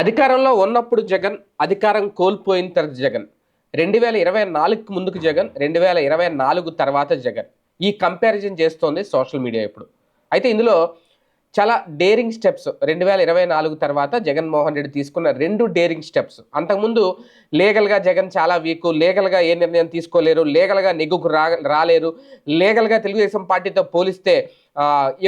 అధికారంలో ఉన్నప్పుడు జగన్ అధికారం కోల్పోయిన తర్వాత జగన్ రెండు వేల ఇరవై నాలుగుకి ముందుకు జగన్ రెండు వేల ఇరవై నాలుగు తర్వాత జగన్. ఈ కంపారిజన్ చేస్తోంది సోషల్ మీడియా ఇప్పుడు. అయితే ఇందులో చాలా డేరింగ్ స్టెప్స్ రెండు వేల ఇరవై నాలుగు తర్వాత జగన్మోహన్ రెడ్డి తీసుకున్న రెండు డేరింగ్ స్టెప్స్ అంతకుముందు లీగల్గా జగన్ చాలా వీక్ లీగల్గా ఏ నిర్ణయం తీసుకోలేరు లీగల్గా నెగ్గుకు రా రాలేరు లీగల్గా తెలుగుదేశం పార్టీతో పోలిస్తే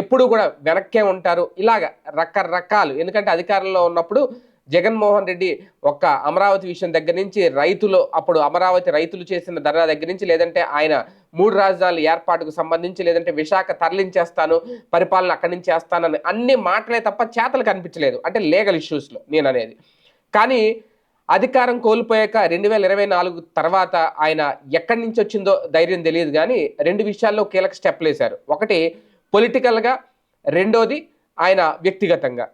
ఎప్పుడూ కూడా వెనక్కే ఉంటారు. ఇలాగ రకరకాలు. ఎందుకంటే అధికారంలో ఉన్నప్పుడు జగన్మోహన్ రెడ్డి ఒక్క అమరావతి విషయం దగ్గర నుంచి రైతులు అప్పుడు అమరావతి రైతులు చేసిన ధర్నా దగ్గర నుంచి లేదంటే ఆయన మూడు రాజధానుల ఏర్పాటుకు సంబంధించి లేదంటే విశాఖ తరలించేస్తాను పరిపాలన అక్కడి నుంచి చేస్తానని అన్ని మాటలే తప్ప చేతలు కనిపించలేదు. అంటే లీగల్ ఇష్యూస్లో నేను అనేది. కానీ అధికారం కోల్పోయాక రెండు వేల ఇరవై నాలుగు తర్వాత ఆయన ఎక్కడి నుంచి వచ్చిందో ధైర్యం తెలియదు కానీ రెండు విషయాల్లో కీలక స్టెప్లు వేశారు. ఒకటి పొలిటికల్గా రెండోది ఆయన వ్యక్తిగతంగా.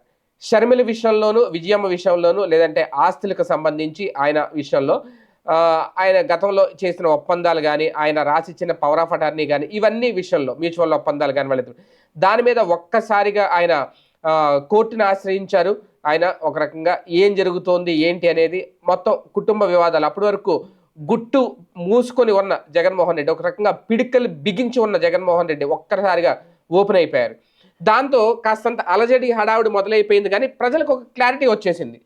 షర్మిల విషయంలోనూ విజయమ్మ విషయంలోనూ లేదంటే ఆస్తులకు సంబంధించి ఆయన విషయంలో ఆయన గతంలో చేసిన ఒప్పందాలు కానీ ఆయన రాసిచ్చిన పవర్ ఆఫ్ అటార్నీ కానీ ఇవన్నీ విషయంలో మ్యూచువల్ ఒప్పందాలు కానీ వాళ్ళిద్దరు దాని మీద ఒక్కసారిగా ఆయన కోర్టును ఆశ్రయించారు. ఆయన ఒక రకంగా ఏం జరుగుతోంది ఏంటి అనేది మొత్తం కుటుంబ వివాదాలు. అప్పటి వరకు గుట్టు మూసుకొని ఉన్న జగన్మోహన్ రెడ్డి ఒక రకంగా పిడికలు బిగించి ఉన్న జగన్మోహన్ రెడ్డి ఒక్కసారిగా ఓపెన్ అయిపోయారు. దాంతో కాస్తంత అలజడి హడావుడి మొదలైపోయింది కానీ ప్రజలకు ఒక క్లారిటీ వచ్చేసింది.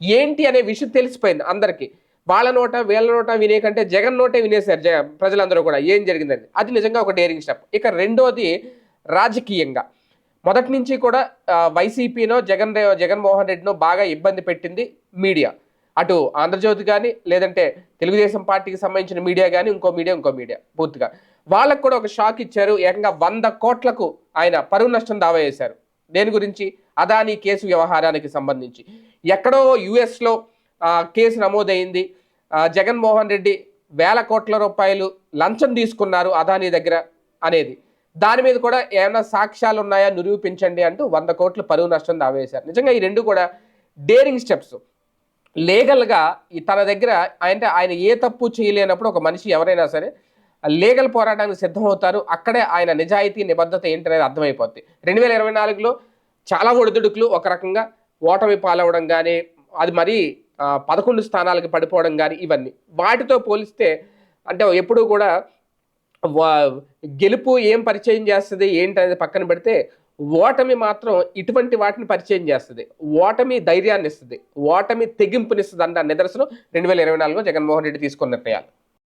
ఏంటి అనే విషయం తెలిసిపోయింది అందరికీ. వాళ్ళ నోట వీళ్ళ నోట వినే కంటే జగన్ నోటే వినేశారు జగ ప్రజలందరూ కూడా ఏం జరిగిందని అది నిజంగా ఒక డేరింగ్ స్టెప్ ఇక రెండోది రాజకీయంగా. మొదటి నుంచి కూడా వైసీపీనో జగన్ జగన్మోహన్ రెడ్డినో బాగా ఇబ్బంది పెట్టింది మీడియా. అటు ఆంధ్రజ్యోతి కానీ లేదంటే తెలుగుదేశం పార్టీకి సంబంధించిన మీడియా కానీ ఇంకో మీడియా ఇంకో మీడియా పూర్తిగా. వాళ్ళకు కూడా ఒక షాక్ ఇచ్చారు. ఏకంగా వంద కోట్లకు ఆయన పరువు నష్టం దావా చేశారు. దేని గురించి? అదానీ కేసు వ్యవహారానికి సంబంధించి. ఎక్కడో యుఎస్లో కేసు నమోదైంది. జగన్మోహన్ రెడ్డి వేల కోట్ల రూపాయలు లంచం తీసుకున్నారు అదానీ దగ్గర అనేది. దాని మీద కూడా ఏమైనా సాక్ష్యాలు ఉన్నాయా? నిరూపించండి అంటూ వంద కోట్లు పరువు నష్టం దావేశారు నిజంగా ఈ రెండు కూడా డేరింగ్ స్టెప్స్ లీగల్గా ఈ తన దగ్గర అంటే ఆయన ఏ తప్పు చేయలేనప్పుడు ఒక మనిషి ఎవరైనా సరే లీగల్ పోరాటానికి సిద్ధమవుతారు. అక్కడే ఆయన నిజాయితీ నిబద్ధత ఏంటనేది అర్థమైపోద్ది. రెండు వేల ఇరవై నాలుగులో చాలా ఒడిదుడుకులు ఒక రకంగా ఓటమి పాలవడం కానీ అది మరీ పదకొండు స్థానాలకు పడిపోవడం కానీ ఇవన్నీ. వాటితో పోలిస్తే అంటే ఎప్పుడూ కూడా వా- గెలుపు ఏం పరిచయం చేస్తుంది ఏంటి అనేది పక్కన పెడితే ఓటమి మాత్రం ఇటువంటి వాటిని పరిచయం చేస్తుంది. ఓటమి ధైర్యాన్ని ఇస్తుంది ఓటమి తెగింపునిస్తుంది అన్న నిదర్శనం రెండు వేల ఇరవై నాలుగులో జగన్మోహన్ రెడ్డి తీసుకున్న నిర్ణయాలు